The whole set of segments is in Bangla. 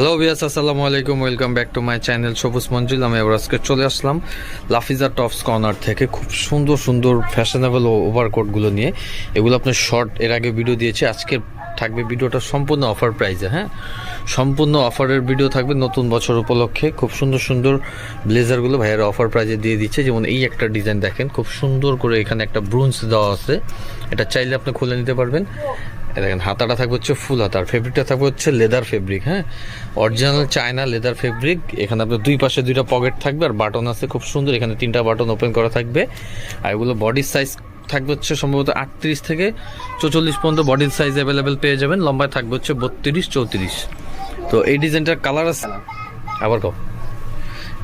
হ্যালো বিয়াস আসসালামু আলাইকুম welcome back to my channel Sabuj Manjul. আমি এবার আজকে চলে আসলাম লাফিজা টপস কর্নার থেকে খুব সুন্দর সুন্দর ফ্যাশনেবল ওভারকোটগুলো নিয়ে। এগুলো আপনার শর্ট এর আগে ভিডিও দিয়েছি, আজকে থাকবে ভিডিওটা সম্পূর্ণ অফার প্রাইসে হ্যাঁ? সম্পূর্ণ অফারের ভিডিও থাকবে নতুন বছর উপলক্ষে। খুব সুন্দর সুন্দর ব্লেজারগুলো ভাইয়েরা অফার প্রাইজে দিয়ে দিচ্ছে। যেমন এই একটা ডিজাইন দেখেন, খুব সুন্দর করে এখানে একটা ব্রুঞ্চ দেওয়া আছে। এটা চাইলে আপনি খুলে নিতে পারবেন। দেখেন হাতাটা থাকবে হচ্ছে ফুল হাতার ফেব্রিকটা থাকবে হচ্ছে লেদার ফেব্রিক হ্যাঁ? অরিজিনাল চায়না লেদার ফেব্রিক এখানে আপনার দুই পাশে দুইটা পকেট থাকবে আর বাটন আছে খুব সুন্দর এখানে তিনটা বাটন ওপেন করা থাকবে। আর এগুলো বডির সাইজ থাকবে হচ্ছে সম্ভবত আটত্রিশ থেকে চৌচল্লিশ পর্যন্ত বডির সাইজ অ্যাভেলেবেল পেয়ে যাবেন লম্বায় থাকবে হচ্ছে বত্রিশ চৌত্রিশ। তো এই ডিজাইনটার কালার আছে? আবার কও।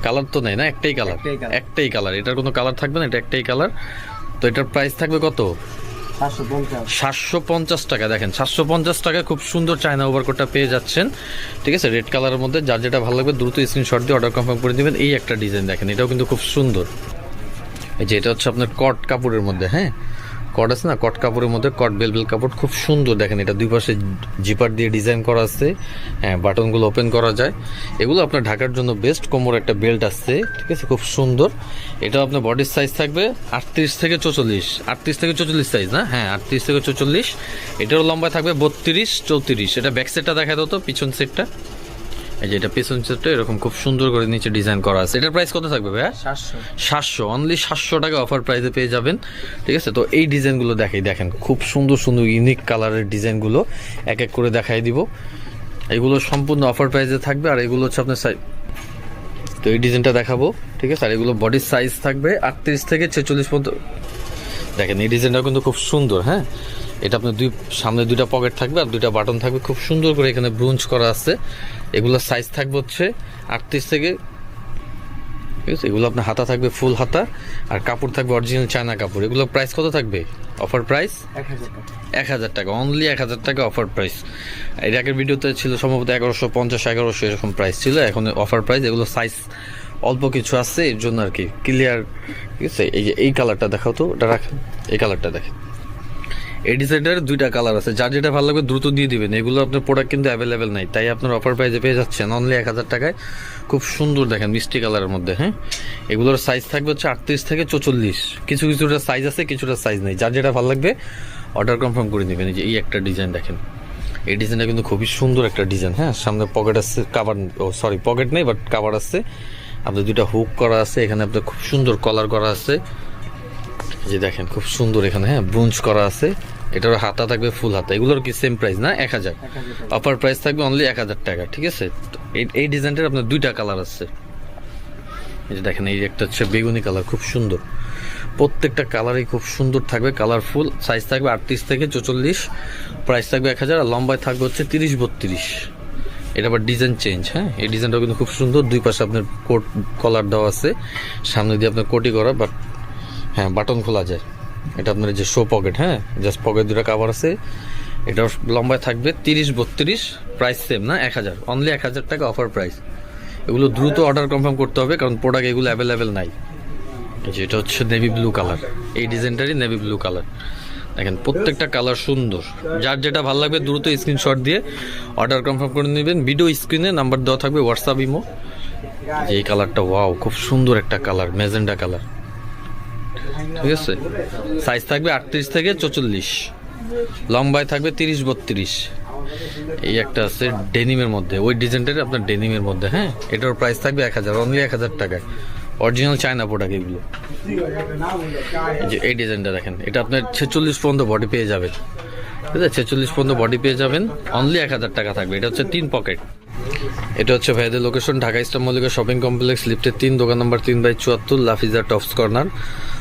কালার তো নেই না একটাই কালার একটাই কালার এটার কোনো কালার থাকবে না এটা একটাই কালার তো এটার প্রাইস থাকবে কত? সাতশো পঞ্চাশ। টাকা, দেখেন, সাতশো পঞ্চাশ টাকায় খুব সুন্দর চায়না ওভারকোটটা পেয়ে যাচ্ছেন। ঠিক আছে রেড কালারের মধ্যে যার যেটা ভালো লাগবে দ্রুত স্ক্রিনশট দিয়ে অর্ডার কনফার্ম করে দিবেন এই একটা ডিজাইন দেখেন, এটাও কিন্তু খুব সুন্দর। এই যে, এটা হচ্ছে আপনার কট কাপড়ের মধ্যে হ্যাঁ? কট আছে না? কট কাপড়ের মধ্যে কট বেলবেল কাপড় খুব সুন্দর দেখেন এটা। দুই পাশে জিপার দিয়ে ডিজাইন করা আছে। হ্যাঁ বাটনগুলো ওপেন করা যায়। এগুলো আপনার ঢাকার জন্য বেস্ট কোমর একটা বেল্ট আসছে ঠিক আছে? খুব সুন্দর। এটা আপনার বডির সাইজ থাকবে আটত্রিশ থেকে চৌচল্লিশ। আটত্রিশ থেকে চৌচল্লিশ সাইজ না? হ্যাঁ আটত্রিশ থেকে চৌচল্লিশ। এটারও লম্বা থাকবে বত্রিশ, চৌত্রিশ। এটা ব্যাক সেটটা দেখা তো, পিছন সেটটা এই যে এটা পিছন সেটটা এরকম খুব সুন্দর করে নিচে ডিজাইন করা আছে। এটার প্রাইস কত থাকবে ভাইয়া? সাতশো। সাতশো। অনলি সাতশো টাকা অফার প্রাইসে পেয়ে যাবেন। ঠিক আছে? তো এই ডিজাইনগুলো দেখাই দেখেন। খুব সুন্দর সুন্দর ইউনিক কালারের ডিজাইনগুলো এক এক করে দেখাই দিব। এগুলো সম্পূর্ণ অফার প্রাইসে থাকবে আর এগুলো হচ্ছে আপনার সাইজ তো এই ডিজাইনটা দেখাবো ঠিক আছে? আর এগুলো বডির সাইজ থাকবে আটত্রিশ থেকে ছেচল্লিশ পর্যন্ত দেখেন, এই ডিজাইনটা কিন্তু খুব সুন্দর হ্যাঁ? এটা আপনার দুই, সামনে দুইটা পকেট থাকবে আর দুইটা বাটন থাকবে। খুব সুন্দর করে এখানে ব্রুঞ্চ করা আছে। এগুলোর সাইজ থাকবে হচ্ছে আটত্রিশ থেকে, ঠিক আছে? এগুলো আপনার হাতা থাকবে ফুল হাতা। আর কাপড় থাকবে অরিজিনাল চায়না কাপড়। এগুলো প্রাইস কত থাকবে? অফার প্রাইস এক হাজার টাকা। অনলি এক হাজার টাকা অফার প্রাইস এর আগের ভিডিওতে ছিল সম্ভবত এগারোশো পঞ্চাশ, এগারোশো এরকম প্রাইস ছিল। এখন অফার প্রাইস এগুলো সাইজ অল্প কিছু আছে, এর জন্য আর কি ক্লিয়ার ঠিক আছে? এই যে এই কালারটা দেখাও তো ওটা রাখেন। এই কালারটা দেখেন। এই ডিজাইনটার দুইটা কালার আছে। যার যেটা ভালো লাগবে দ্রুত দিয়ে দিবেন। এগুলো আপনার প্রোডাক্ট কিন্তু অ্যাভেলেবেল নাই। তাই আপনার অফার প্রাইসে পেয়ে যাচ্ছেন। অনলি এক হাজার টাকায়। খুব সুন্দর দেখেন, মিষ্টি কালারের মধ্যে হ্যাঁ? এগুলোর সাইজ থাকবে হচ্ছে আটত্রিশ থেকে চৌচল্লিশ। কিছু কিছুটা সাইজ আছে, কিছুটা সাইজ নেই। যার যেটা ভালো লাগবে অর্ডার কনফার্ম করে নেবেন এই যে এই একটা ডিজাইন দেখেন। এই ডিজাইনটা কিন্তু খুবই সুন্দর একটা ডিজাইন হ্যাঁ? সামনে পকেট আছে কাভার ও সরি পকেট নেই বাট কাভার আছে। আপনার দুইটা হুক করা আছে এখানে আপনার খুব সুন্দর কলার করা আছে। যে দেখেন খুব সুন্দর এখানে হ্যাঁ ব্রুঞ্চ করা আছে। এটার হাতা থাকবে ফুল হাতা এগুলোর কি সেম প্রাইস না? এক হাজার। অফার প্রাইস থাকবে অনলি এক হাজার টাকা ঠিক আছে? তো এই এই ডিজাইনটার আপনার দুইটা কালার আছে। এই যে দেখেন এই একটা হচ্ছে বেগুনি কালার খুব সুন্দর। প্রত্যেকটা কালারই খুব সুন্দর থাকবে কালারফুল সাইজ থাকবে আটত্রিশ থেকে চৌচল্লিশ প্রাইস থাকবে এক হাজার আর লম্বায় থাকবে হচ্ছে তিরিশ বত্রিশ। এটা আবার ডিজাইন চেঞ্জ হ্যাঁ? এই ডিজাইনটাও কিন্তু খুব সুন্দর। দুই পাশে আপনার কোট কলার দেওয়া আছে। সামনে দিয়ে আপনার কোটি করা বাট হ্যাঁ বাটন খোলা যায়। এটা আপনার যে শো পকেট হ্যাঁ? জাস্ট পকেট দুটো কাভার আছে। এটার লম্বায় থাকবে তিরিশ বত্রিশ প্রাইস সেম না? এক হাজার। অনলি এক হাজার টাকা অফার প্রাইস এগুলো দ্রুত অর্ডার কনফার্ম করতে হবে, কারণ প্রোডাক্ট এগুলো অ্যাভেলেবেল নাই। এটা হচ্ছে নেভি ব্লু কালার এই ডিজাইনটারই নেভি ব্লু কালার দেখেন, প্রত্যেকটা কালার সুন্দর। যার যেটা ভালো লাগবে দ্রুত স্ক্রিনশট দিয়ে অর্ডার কনফার্ম করে নেবেন। ভিডিও স্ক্রিনে নাম্বার দেওয়া থাকবে হোয়াটসঅ্যাপ ইমো এই কালারটা ওয়াও খুব সুন্দর একটা কালার মেজেন্ডা কালার ঠিক আছে? সাইজ থাকবে আটত্রিশ থেকে চৌচল্লিশ। লম্বায় থাকবে তিরিশ বত্রিশ। এই একটা আছে ডেনিমের মধ্যে। ওই ডিজাইনটার আপনার ডেনিমের মধ্যে হ্যাঁ? এটার প্রাইস থাকবে এক হাজার অনলি এক হাজার টাকায়। অরিজিনাল চায়না প্রোডাক্ট এগুলো। যে এই ডিজাইনটা দেখেন, এটা আপনার ছেচল্লিশ পর্যন্ত বডি পেয়ে যাবেন। ঠিক আছে? ছেচল্লিশ পর্যন্ত বডি পেয়ে যাবেন। অনলি এক হাজার টাকা থাকবে। এটা হচ্ছে তিন পকেট এটা হচ্ছে ভাইদের location Dhaka Eastern Mallika shopping complex লিফটের তিন, দোকান নম্বর তিন বাই চুয়াত্তর, Lafiza tops corner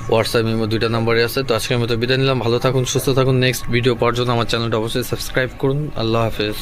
WhatsApp memo দুইটা নাম্বারে আছে। তো আজকের মতো বিদায় নিলাম। ভালো থাকুন, সুস্থ থাকুন। নেক্সট ভিডিও পাওয়ার জন্য আমার চ্যানেলটা অবশ্যই সাবস্ক্রাইব করুন। আল্লাহ হাফেজ।